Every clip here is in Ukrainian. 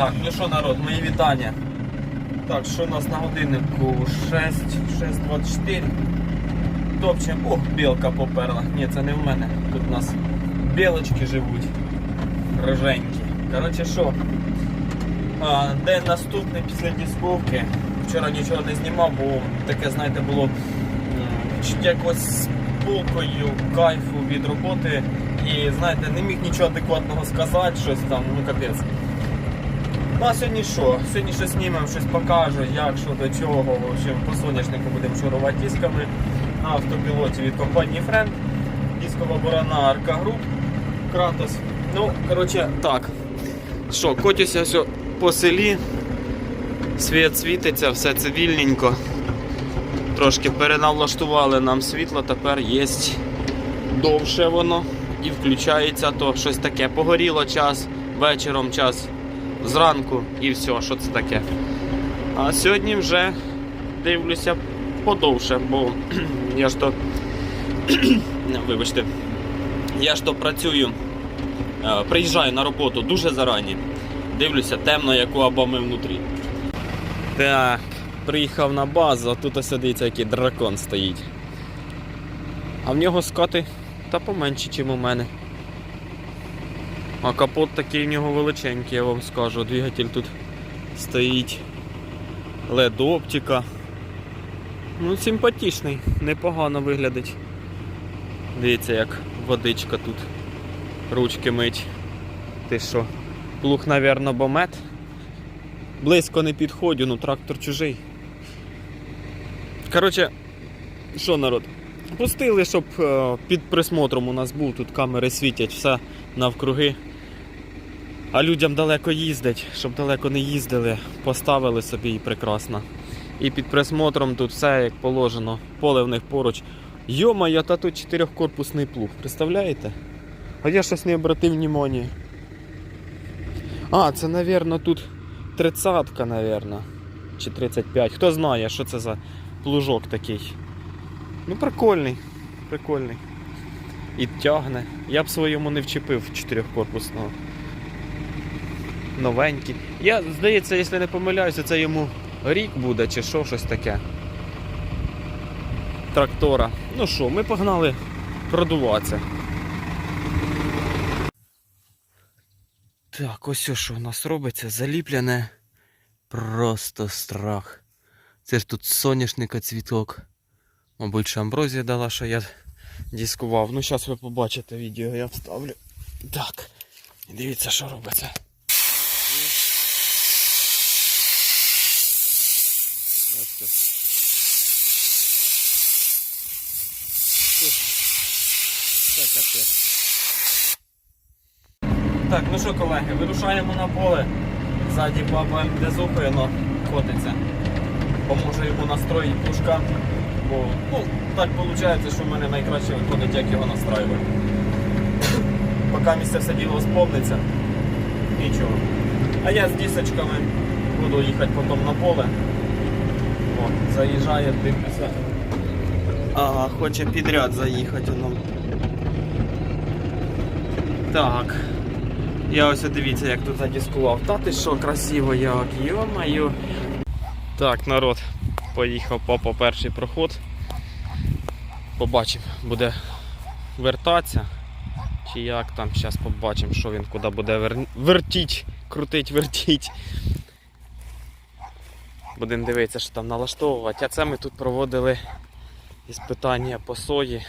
Так, ну що народ, мої вітання. Так, що у нас на годиннику? 6, 6.24. Топчем. Ох, білка поперла. Ні, це не в мене. Тут у нас білочки живуть. Роженькі. Коротше, що? День наступний після дисковки. Вчора нічого не знімав, бо таке, знаєте, було відчуття якогось спокою, кайфу від роботи. І знаєте, не міг нічого адекватного сказати, щось там, ну капець. Ну а сьогодні що? Сьогодні щось знімемо, щось покажу, як, що до чого. В общем, по соняшнику будемо шурувати дисками на автопілоті від компанії Friend. Дискова борона Арка Груп. Кратос. Ну, коротше, так. Що, котюся все по селі. Світ світиться, все цивільненько. Трошки переналаштували нам світло, тепер є довше воно і включається то щось таке. Погоріло час, вечором час, зранку і все, що це таке. А сьогодні вже дивлюся подовше, бо я ж то. Вибачте, я ж то працюю, е, приїжджаю на роботу дуже зарані. Дивлюся, темно, як у обами внутрі. Так, приїхав на базу, а тут ось який дракон стоїть. А в нього скати та поменші, ніж у мене. А капот такий в нього величенький, я вам скажу. Двигатель тут стоїть. LED оптика. Ну, симпатичний, непогано виглядить. Дивіться, як водичка тут. Ручки мить. Ти що? Плуг, навірно, бомет. Близько не підходю, ну трактор чужий. Коротше, що народ? Пустили, щоб е, під присмотром у нас був, тут камери світять, все навкруги. А людям далеко їздить, щоб далеко не їздили, поставили собі і прекрасно. І під присмотром тут все як положено, поле в них поруч. Йома, та тут чотирьохкорпусний плуг, представляєте? А я щось не обратив внимання. А, це, напевно, тут тридцатка, напевно. Чи 35. Хто знає, що це за плужок такий. Ну, прикольний, прикольний. І тягне. Я б своєму не вчепив чотирьохкорпусного. Новенький. Я, здається, якщо не помиляюся, це йому рік буде чи що, щось таке. Трактора. Ну що, ми погнали продуватися. Так, ось що у нас робиться, заліплене просто страх. Це ж тут соняшника цвіток. Мабуть, ще амброзія дала, що я дискував. Ну, зараз ви побачите відео, я вставлю. Так. Дивіться, що робиться. Ось це. Капець. Так, ну що, колеги, вирушаємо на поле. Ззаді баба МД зупино котиться. Поможе йому настроїти пушка. Бо ну, так виходить, що в мене найкраще виходить, як його настраювати. Поки місце все діло сповниться. Нічого. А я з дісочками буду їхати потім на поле. О, заїжджає, дивлюся. Ага, хоче підряд заїхати воно. Так. Я ось дивіться, як тут задіскував. Та ти що, красиво як, йо-моє. Так, народ, поїхав папа перший проход. Побачимо, буде вертатися. Чи як там, зараз побачимо, що він куди буде вер... вертіть, крутить, вертіть. Будемо дивитися, що там налаштовувати. А це ми тут проводили іспитання по сої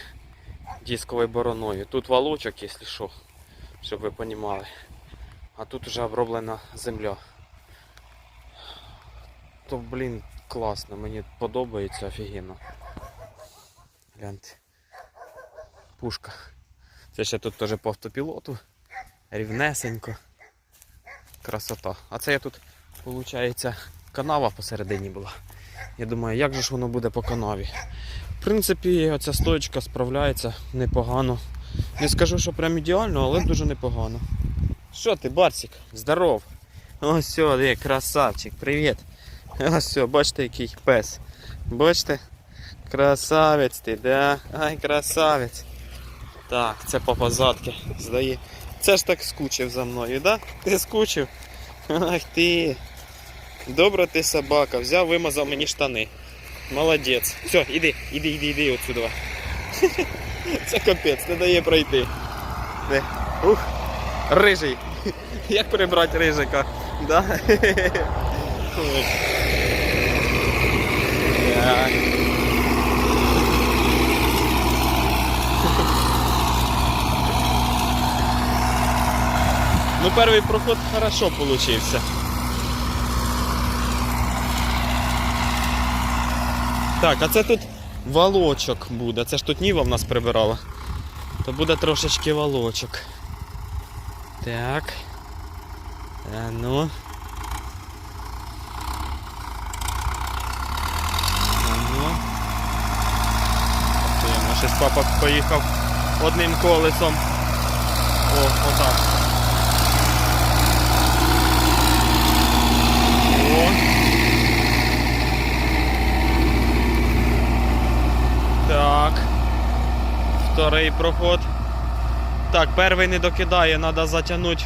дисковою бороною. Тут валочок, якщо що, щоб ви розуміли. А тут вже оброблена земля. То, блін, класно, мені подобається офігенно. Гляньте. Пушка. Це ще тут теж по автопілоту. Рівнесенько. Красота. А це я тут, виходить, канава посередині була. Я думаю, як же ж воно буде по канаві. В принципі, оця стоечка справляється непогано. Не скажу, що прям ідеально, але дуже непогано. Що ти, Барсик? Здоров. Ось все, красавчик, привіт. Ось все, бачите, який пес. Бачите? Красавець ти, да? Ай, красавець. Так, це по позадки здає. Це ж так скучив за мною, да? Ти скучив? Ах ти. Добра ти собака, взяв, вимазав мені штани. Молодець. Все, іди, іди, іди, іди отсюди. Це капець, не дає пройти. Де? Ух, рижий. Як прибрати рижика? Да? Ну, перший проход хорошо получився. Так, а це тут волочок буде. Це ж тут Ніва в нас прибирала. То буде трошечки волочок. Так. А ну. А ну. Щось папа поїхав одним колесом. О, отак. О. Так. Вторий проход. Так, перший не докидає, треба затягнути.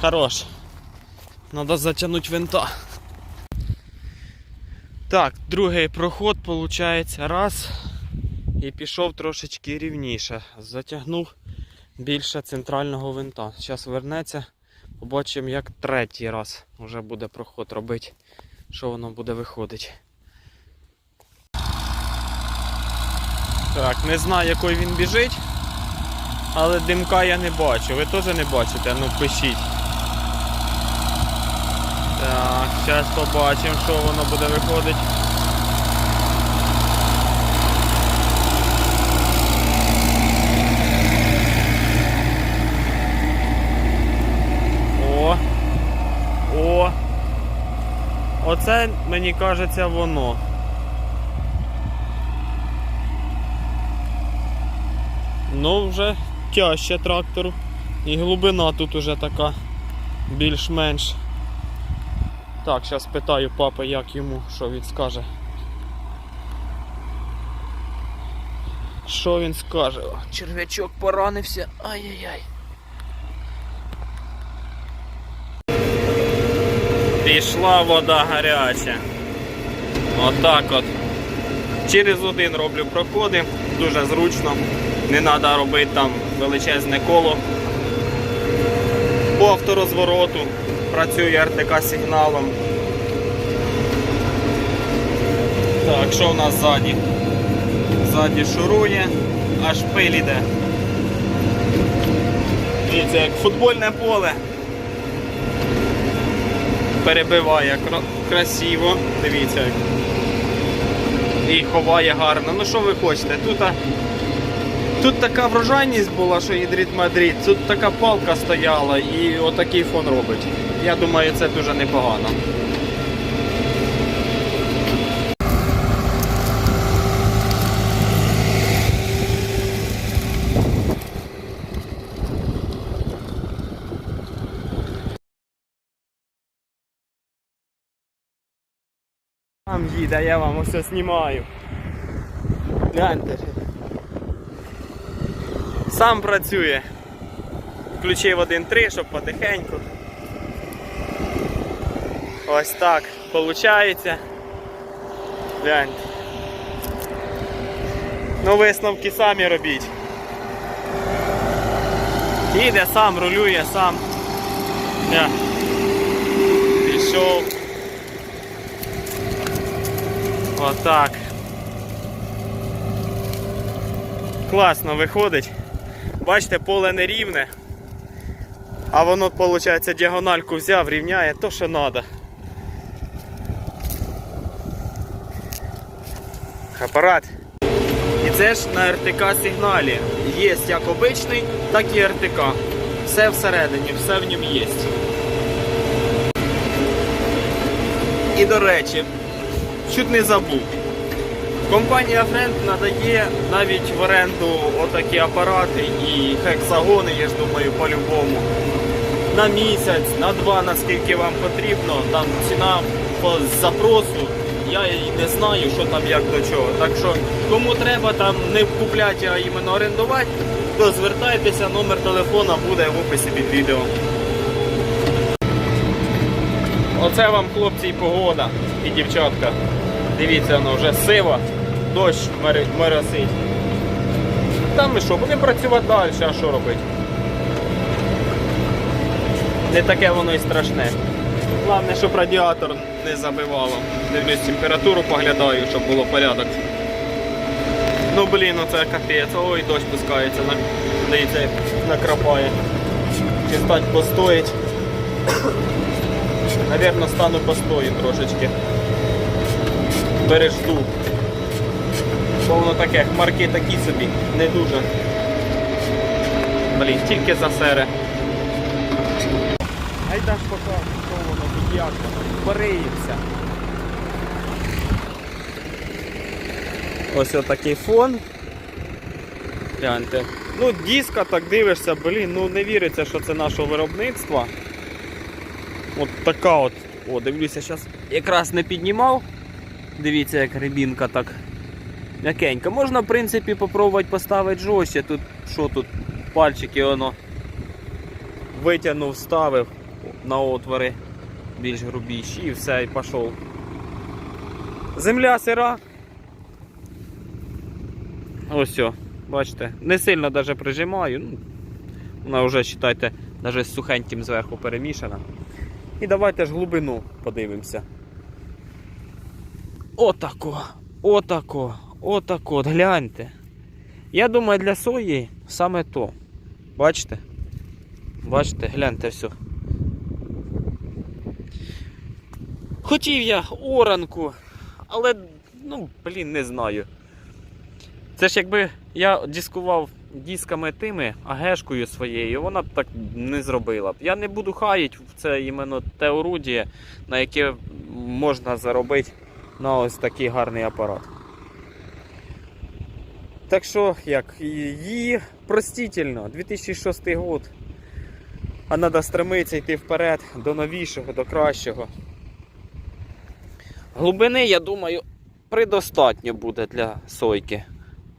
Хорош. Треба затягнути винта. Так, другий проход, виходить, раз. І пішов трошечки рівніше. Затягнув більше центрального винта. Зараз вернеться. Побачимо, як третій раз вже буде проход робити. Що воно буде виходити. Так, не знаю, який він біжить. Але димка я не бачу. Ви теж не бачите? Ну пишіть. Так, зараз побачимо, що воно буде виходити. О! О! Оце, мені кажеться, воно. Ну, вже тяжче трактору. І глибина тут уже така більш-менш. Так, зараз питаю папи, як йому, що він скаже. Що він скаже? О, черв'ячок поранився. Ай-яй-яй. Пішла вода гаряча. Отак от. Через один роблю проходи, дуже зручно. Не треба робити там величезне коло. По авторозвороту працює РТК сигналом. Так, що в нас ззаді? Ззаді шурує, аж пиль іде. Дивіться, як футбольне поле. Перебиває красиво, дивіться. І ховає гарно. Ну що ви хочете? Тут, тут така врожайність була, що ідріт Мадрид, тут така палка стояла і отакий фон робить. Я думаю, це дуже непогано. Там їде, я вам усе знімаю. Гляньте. Сам працює. Включив 1.3, щоб потихеньку. Ось так виходить. Гляньте. Ну висновки самі робіть. Їде сам, рулює сам. Я. Пішов. Отак. Класно виходить. Бачите, поле не рівне. А воно, виходить, діагональку взяв, рівняє то, що треба. Апарат. І це ж на РТК сигналі. Є як обичний, так і РТК. Все всередині, все в ньому є. І до речі, чуть не забув. Компанія Френд надає навіть в оренду отакі апарати і хексагони, я ж думаю, по-любому. На місяць, на два, наскільки вам потрібно. Там ціна по запросу. Я і не знаю, що там як до чого. Так що кому треба там не купляти, а іменно орендувати, то звертайтеся, номер телефона буде в описі під відео. Оце вам, хлопці, і погода, і дівчатка. Дивіться, воно вже сива, дощ моросить. Там ми що, будемо працювати далі, а що робити? Не таке воно і страшне. Головне, щоб радіатор не забивало. Дивлюсь, температуру поглядаю, щоб було порядок. Ну блін, оце капець. Ой, дощ пускається, на... дивіться, накрапає. Чи стать постоїть. Навірно, стану постою трошечки. Пережду. Бо воно таке, хмарки такі собі, не дуже. Блін, тільки за сере. Айда ж пока, що воно тут як воно, пориється. Ось отакий фон. Гляньте. Ну, диска так дивишся, блін, ну не віриться, що це нашого виробництва. От така от. О, дивлюся, зараз якраз не піднімав. Дивіться, як рибінка так м'якенька. Можна, в принципі, попробувати поставити жорстче. Тут що тут? Пальчики воно витягнув, ставив на отвори більш грубіші і все, і пішов. Земля сира. Ось все, бачите, не сильно навіть прижимаю. Ну, вона вже, вважайте, навіть з сухеньким зверху перемішана. І давайте ж глибину подивимося. Отако, отако, отако, от гляньте. Я думаю, для сої саме то. Бачите? Бачите, гляньте все. Хотів я оранку, але, ну, блін, не знаю. Це ж якби я дискував дисками тими, агешкою своєю, вона б так не зробила б. Я не буду хаїть, це іменно те орудіє, на яке можна заробити на ось такий гарний апарат. Так що, як, її простительно, 2006 год. А треба стремитися йти вперед до новішого, до кращого. Глибини, я думаю, предостатньо буде для сойки.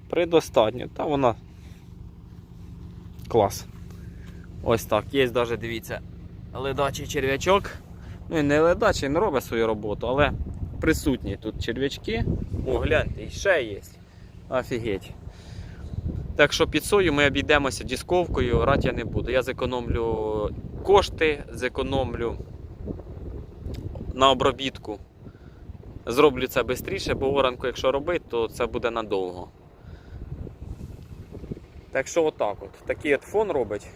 Предостатньо. Та вона клас. Ось так. Є навіть, дивіться, ледачий черв'ячок. Ну і не ледачий, він робить свою роботу, але присутні тут черв'ячки. О, гляньте, ще є. Офігеть. Так що під сою ми обійдемося дисковкою, грати я не буду. Я зекономлю кошти, зекономлю на обробітку. Зроблю це швидше, бо оранку, якщо робити, то це буде надовго. Так що отак от. Такий от фон робить.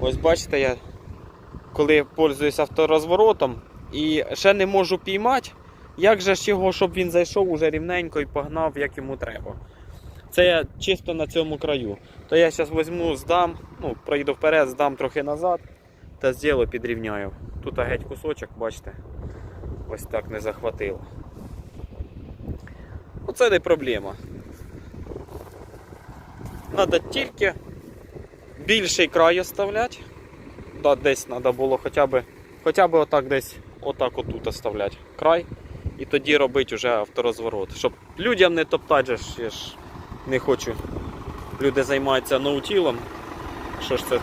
Ось бачите, я коли пользуюсь авторозворотом і ще не можу піймати, як же ж його, щоб він зайшов уже рівненько і погнав, як йому треба. Це я чисто на цьому краю. То я зараз візьму, здам, ну, проїду вперед, здам трохи назад та зділо підрівняю. Тут геть кусочок, бачите, ось так не захватило. Оце не проблема. Треба тільки більший край оставляти. Да, десь треба було хоча б, хоча б отак десь отак отут оставляти край. І тоді робити вже авторозворот. Щоб людям не топтати, ж, не хочу. Люди займаються ноутілом. Що ж це?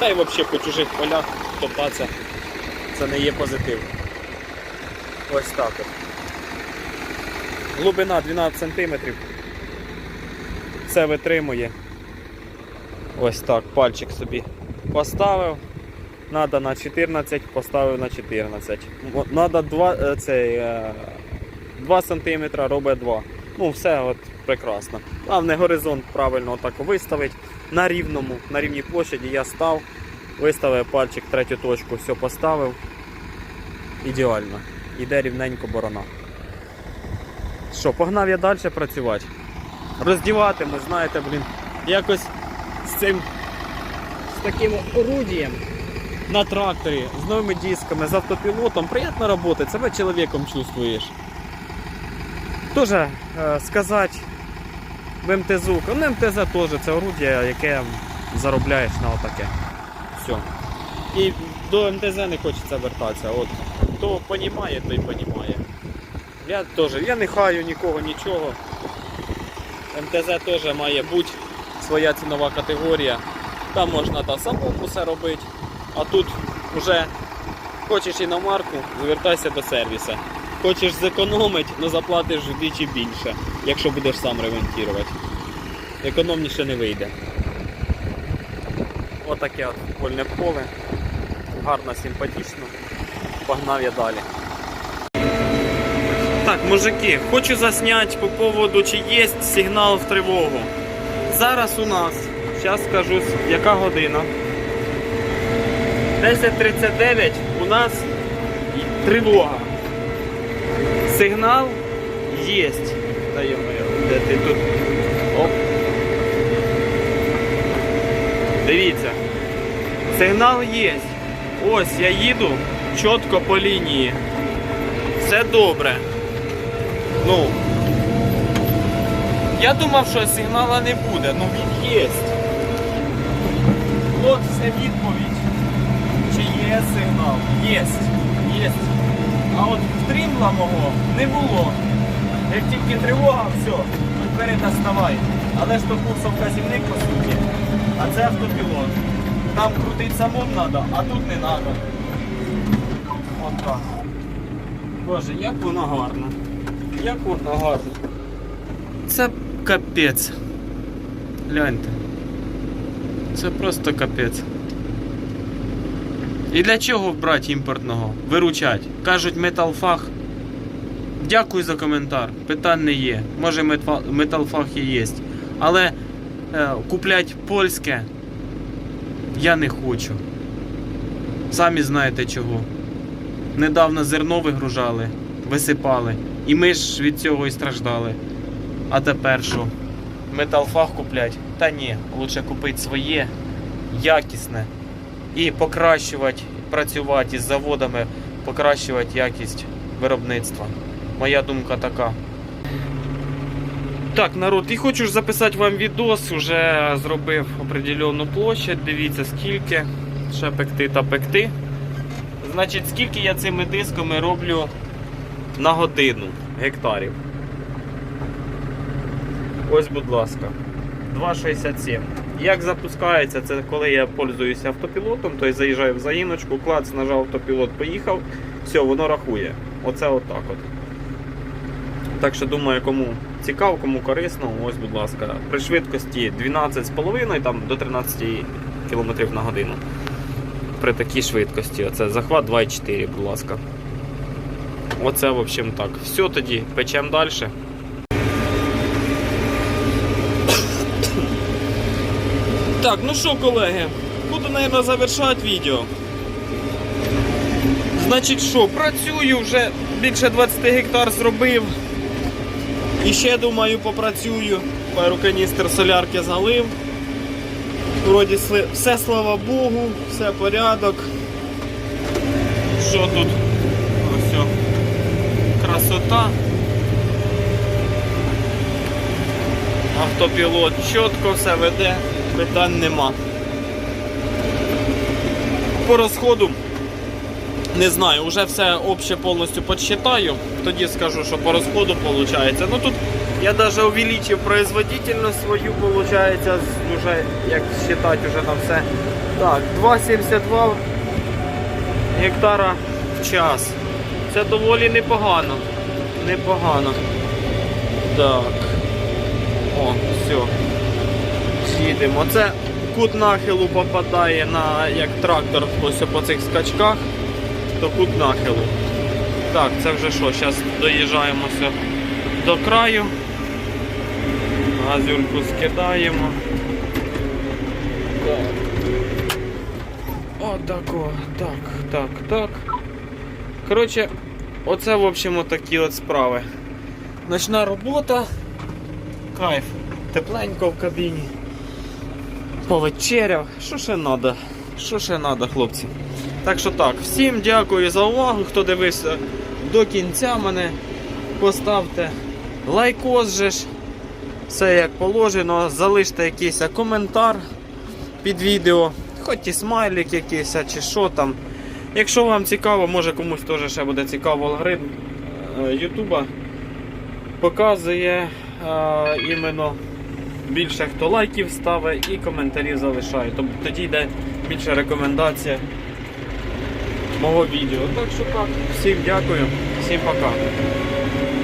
Та й взагалі по чужих полях топтатися. Це не є позитив. Ось так от. Глибина 12 см. Це витримує. Ось так, пальчик собі поставив. Надо на 14, поставив на 14. М- Надо 2, е, цей, е, 2 см, робить 2. Ну, все от прекрасно. Головне горизонт правильно отак виставить. На рівному, на рівній площаді я став, виставив пальчик, третю точку, все поставив. Ідеально. Іде рівненько борона. Що, погнав я далі працювати. Роздіватиму, знаєте, блін, якось з цим з таким орудієм на тракторі, з новими дисками, з автопілотом. Приємно працювати, себе чоловіком чувствуєш. Тоже сказати в МТЗу, ну МТЗ теж це орудие, яке заробляєш на отаке. Все. І до МТЗ не хочеться вертатися. От. Хто розуміє, той розуміє. Я теж, я не хаю нікого, нічого. МТЗ теж має бути своя цінова категорія. Там можна та самому все робити, а тут вже хочеш іномарку, звертайся до сервіса. Хочеш зекономити, але заплатиш вдвічі більше, якщо будеш сам ремонтувати. Економніше не вийде. Отаке от футбольне поле. Гарно, симпатично. Погнав я далі. Так, мужики, хочу засняти по поводу, чи є сигнал в тривогу. Зараз у нас, зараз скажу, яка година. 10.39 у нас тривога. Сигнал є. Йо-моє, де ти тут? Оп. Дивіться. Сигнал є. Ось я їду чітко по лінії. Все добре. Ну. Я думав, що сигнала не буде, ну він є. От все відповідь. Чи є сигнал? Є. Є. А от стрімла мого не було. Як тільки тривога, все, вперед доставай. Але ж то курсовказівник по суті. А це автопілот. Там крутить самому треба, а тут не треба. От так. Боже, як воно гарно. Як воно гарно. Це капець. Гляньте. Це просто капець. І для чого брати імпортного? Виручать. Кажуть металфах. Дякую за коментар. Питань не є. Може металфах і є. Але е, куплять польське я не хочу. Самі знаєте чого. Недавно зерно вигружали, висипали. І ми ж від цього і страждали. А тепер що? Металфах куплять? Та ні, лучше купити своє, якісне. І покращувати, працювати із заводами, покращувати якість виробництва. Моя думка така. Так, народ, і хочу ж записати вам відос, уже зробив определенну площадь, дивіться скільки, ще пекти та пекти. Значить, скільки я цими дисками роблю на годину гектарів. Ось, будь ласка, 2,67. Як запускається, це коли я пользуюся автопілотом, тобто заїжджаю в заїночку, клац, нажав автопілот, поїхав, все, воно рахує. Оце отак от. Так що думаю, кому цікаво, кому корисно, ось, будь ласка, при швидкості 12,5 там, до 13 км на годину. При такій швидкості. Оце захват 2,4, будь ласка. Оце, в общем, так. Все тоді, печемо далі. Так, ну що, колеги, буду, мабуть, завершати відео. Значить що, працюю вже більше 20 гектар зробив. І ще думаю попрацюю. Пару каністр солярки залив. Вроді все слава Богу, все порядок. Що тут? Ось. Красота. Автопілот чітко все веде, питань нема. По розходу не знаю, вже все обще повністю підсчитаю. Тоді скажу, що по розходу виходить. Ну тут я навіть увеличив производительність свою, виходить, вже як считати вже на все. Так, 2,72 гектара в час. Це доволі непогано. Непогано. Так. О, все. Їдемо. Це кут нахилу попадає на як трактор ось по цих скачках то кут нахилу. Так, це вже що, зараз доїжджаємося до краю. Газюрку скидаємо. Так. Отако, так, так, так. Коротше, оце, в общем, отакі от справи. Ночна робота. Кайф. Тепленько в кабіні. Повечеряв. Що ще треба? Що ще треба, хлопці? Так що так, всім дякую за увагу, хто дивився до кінця мене. Поставте лайкос же ж. Все як положено, залиште якийсь коментар під відео, хоч і смайлик якийсь, чи що там. Якщо вам цікаво, може комусь теж ще буде цікаво алгоритм е, Ютуба показує е, іменно більше хто лайків ставить і коментарів залишає. Тобто тоді йде більше рекомендація мого відео. Так що так, всім дякую, всім пока.